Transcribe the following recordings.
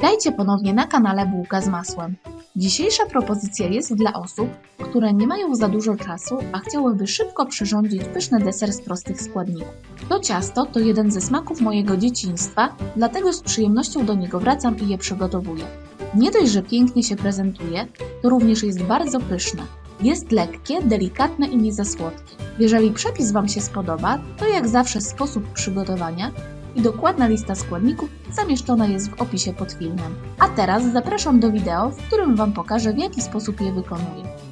Witajcie ponownie na kanale Bułka z masłem. Dzisiejsza propozycja jest dla osób, które nie mają za dużo czasu, a chciałyby szybko przyrządzić pyszny deser z prostych składników. To ciasto to jeden ze smaków mojego dzieciństwa, dlatego z przyjemnością do niego wracam i je przygotowuję. Nie dość, że pięknie się prezentuje, to również jest bardzo pyszne. Jest lekkie, delikatne i nie za słodkie. Jeżeli przepis Wam się spodoba, to jak zawsze sposób przygotowania i dokładna lista składników zamieszczona jest w opisie pod filmem. A teraz zapraszam do wideo, w którym Wam pokażę w jaki sposób je wykonuję.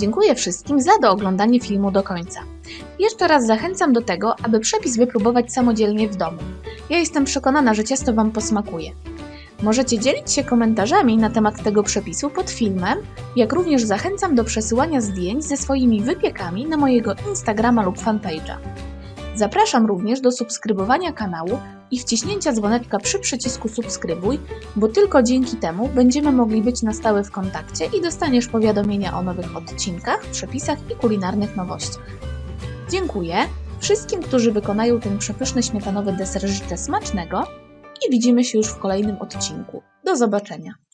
Dziękuję wszystkim za dooglądanie filmu do końca. Jeszcze raz zachęcam do tego, aby przepis wypróbować samodzielnie w domu. Ja jestem przekonana, że ciasto Wam posmakuje. Możecie dzielić się komentarzami na temat tego przepisu pod filmem, jak również zachęcam do przesyłania zdjęć ze swoimi wypiekami na mojego Instagrama lub fanpage'a. Zapraszam również do subskrybowania kanału i wciśnięcia dzwoneczka przy przycisku subskrybuj, bo tylko dzięki temu będziemy mogli być na stałe w kontakcie i dostaniesz powiadomienia o nowych odcinkach, przepisach i kulinarnych nowościach. Dziękuję wszystkim, którzy wykonają ten przepyszny śmietanowy deser życzę smacznego i widzimy się już w kolejnym odcinku. Do zobaczenia!